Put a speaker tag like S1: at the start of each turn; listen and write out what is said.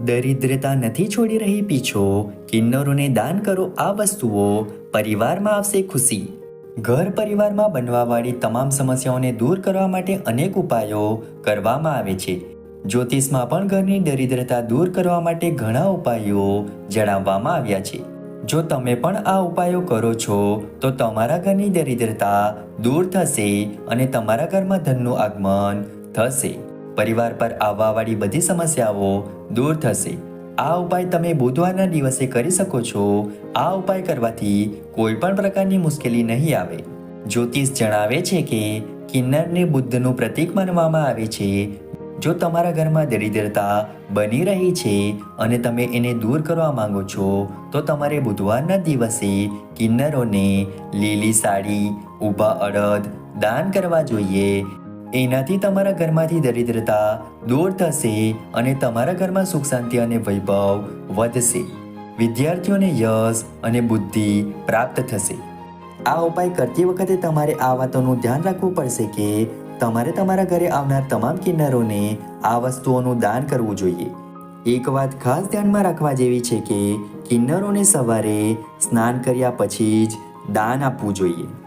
S1: દરિદ્રતા નથી છોડી રહી પીછો, કિન્નરોને દાન કરો આ વસ્તુઓ, પરિવારમાં આવશે ખુશી. ઘર પરિવારમાં બનવાવાળી તમામ સમસ્યાઓને દૂર કરવા માટે અનેક ઉપાયો કરવામાં આવે છે. જ્યોતિષમાં પણ ઘરની દરિદ્રતા દૂર કરવા માટે ઘણા ઉપાયો જણાવવામાં આવ્યા છે. જો તમે પણ આ ઉપાયો કરો છો, તો તમારા ઘરની દરિદ્રતા દૂર થશે અને તમારા ઘરમાં ધનનું આગમન થશે. પરિવાર પર આવવાવાળી બધી સમસ્યાઓ દૂર થશે. આ ઉપાય તમે બુધવારના દિવસે કરી શકો છો. આ ઉપાય કરવાથી કોઈ પણ પ્રકારની મુશ્કેલી નહીં આવે. જ્યોતિષ જણાવે છે કે, કિન્નરને બુદ્ધનું પ્રતીક માનવામાં આવે છે. જો તમારા ઘરમાં દરિદ્રતા બની રહી છે અને તમે એને દૂર કરવા માંગો છો, તો તમારે બુધવારના દિવસે કિન્નરોને લીલી સાડી, ઊભા અડદ દાન કરવા જોઈએ. એનાથી તમારા ઘરમાંથી દરિદ્રતા દૂર થશે અને તમારા ઘરમાં સુખ શાંતિ અને વૈભવ વધશે. વિદ્યાર્થીઓને યશ અને બુદ્ધિ પ્રાપ્ત થશે. આ ઉપાય કરતી વખતે તમારે આ વાતોનું ધ્યાન રાખવું પડશે કે તમારે તમારા ઘરે આવનાર તમામ કિન્નરોને આ વસ્તુઓનું દાન કરવું જોઈએ. એક વાત ખાસ ધ્યાનમાં રાખવા જેવી છે કે કિન્નરોને સવારે સ્નાન કર્યા પછી જ દાન આપવું જોઈએ.